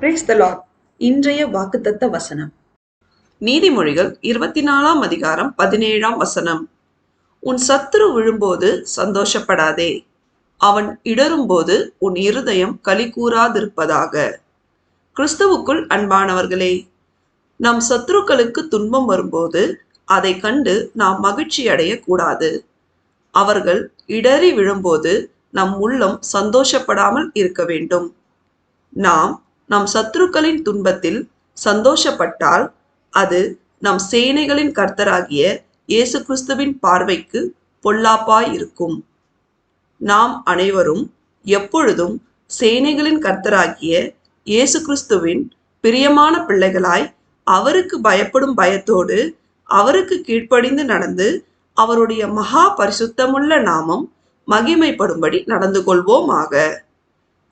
Brace த Lord இன்றைய வாக்குத்தத்த வசனம். நீதிமொழிகள் இருபத்தி நாலாம் அதிகாரம் பதினேழாம் வசனம். உன் சத்துரு விழும்போது சந்தோஷப்படாதே. அவன் இடரும்போது உன் இருதயம் களி கூறாதிருப்பதாக கிறிஸ்துவுக்குள் அன்பானவர்களே நம் சத்துருக்களுக்கு துன்பம் வரும்போது அதை கண்டு நாம் மகிழ்ச்சி அடையக்கூடாது. அவர்கள் இடறி விழும்போது நம் உள்ளம் சந்தோஷப்படாமல் இருக்க வேண்டும். நாம் நம் சத்துருக்களின் துன்பத்தில் சந்தோஷப்பட்டால் அது நம் சேனைகளின் கர்த்தராகிய இயேசு கிறிஸ்துவின் பார்வைக்கு பொல்லாப்பாய் இருக்கும். நாம் அனைவரும் எப்பொழுதும் சேனைகளின் கர்த்தராகிய இயேசு கிறிஸ்துவின் பிரியமான பிள்ளைகளாய் அவருக்கு பயப்படும் பயத்தோடு அவருக்கு கீழ்ப்படிந்து நடந்து அவருடைய மகா பரிசுத்தமுள்ள நாமம் மகிமைப்படும்படி நடந்து கொள்வோமாக.